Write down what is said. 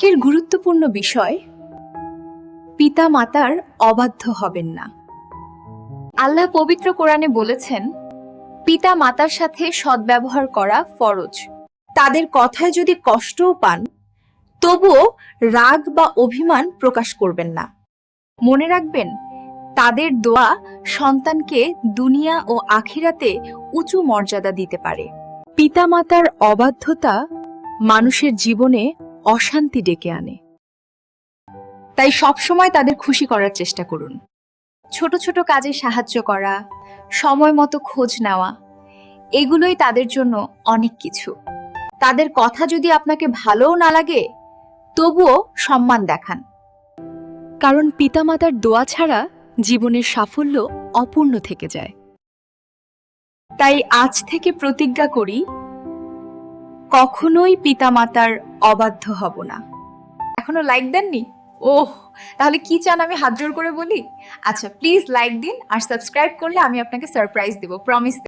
আজকের গুরুত্বপূর্ণ বিষয় পিতা মাতার অবাধ্য হবেন না। আল্লাহ পবিত্র কোরআনে বলেছেন পিতা মাতার সাথে সদ্ব্যবহার করা ফরজ। তাদের কথায় যদি কষ্টও পান, তবুও রাগ বা অভিমান প্রকাশ করবেন না। মনে রাখবেন, তাদের দোয়া সন্তানকে দুনিয়া ও আখিরাতে উঁচু মর্যাদা দিতে পারে। পিতামাতার অবাধ্যতা মানুষের জীবনে অশান্তি ডেকে আনে। তাই সবসময় তাদের খুশি করার চেষ্টা করুন। ছোট ছোট কাজে সাহায্য করা, সময় মতো খোঁজ নেওয়া, এগুলোই তাদের জন্য অনেক কিছু। তাদের কথা যদি আপনাকে ভালোও না লাগে, তবুও সম্মান দেখান। কারণ পিতামাতার দোয়া ছাড়া জীবনের সাফল্য অপূর্ণ থেকে যায়। তাই আজ থেকে প্রতিজ্ঞা করি কখনোই পিতামাতার অবাধ্য হব না। এখনও লাইক দেননি? ওহ, তাহলে কি চান আমি হাত জোর করে বলি? আচ্ছা প্লিজ লাইক দিন আর সাবস্ক্রাইব করলে আমি আপনাকে সারপ্রাইজ দেবো প্রমিস